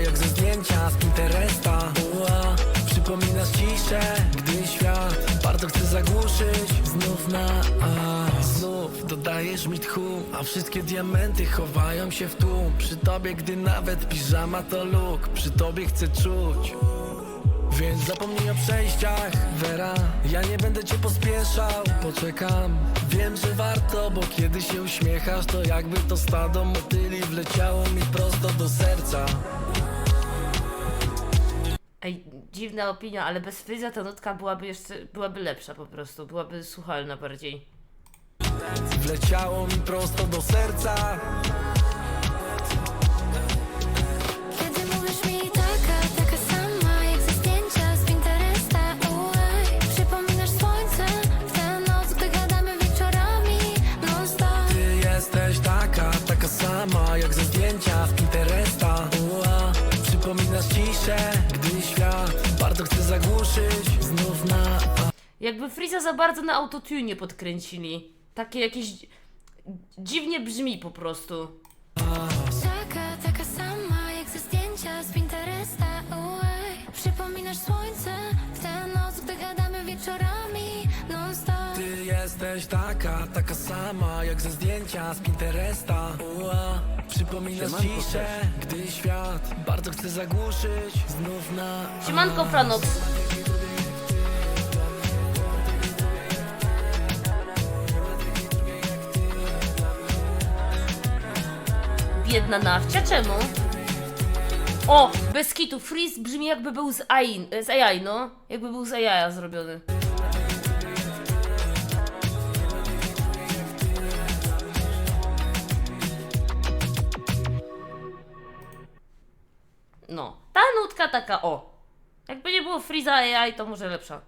jak ze zdjęcia z Pinteresta. Ua, Przypominasz ciszę, gdy świat bardzo chce zagłuszyć. Znów na A Znów dodajesz mi tchu A wszystkie diamenty chowają się w tłum. Przy tobie, gdy nawet piżama to luk Przy tobie chcę czuć więc zapomnij o przejściach, Vera. Ja nie będę cię pospieszał, poczekam. Wiem, że warto, bo kiedy się uśmiechasz To jakby to stado motyli wleciało mi prosto do serca. Ej, dziwna opinia, ale bez Fryza ta nutka byłaby jeszcze, byłaby lepsza po prostu, byłaby słuchalna bardziej. Wleciało mi prosto do serca Ciszę, gdy świat Bardzo chce zagłuszyć Znów na A Jakby Friza za bardzo na autotune podkręcili. Takie jakieś... Dziwnie brzmi po prostu. Taka, jesteś taka, taka sama jak ze zdjęcia z Pinteresta Ua, Przypominasz ciszę, gdy świat bardzo chce zagłuszyć Znów na Siemanko Franox. Biedna nawcia, czemu? O, bez kitu, Freeze brzmi jakby był z AI, z AI, no. Jakby był z AI zrobiony. No, ta nutka taka, o. Jakby nie było Freeza AI, to może lepsza.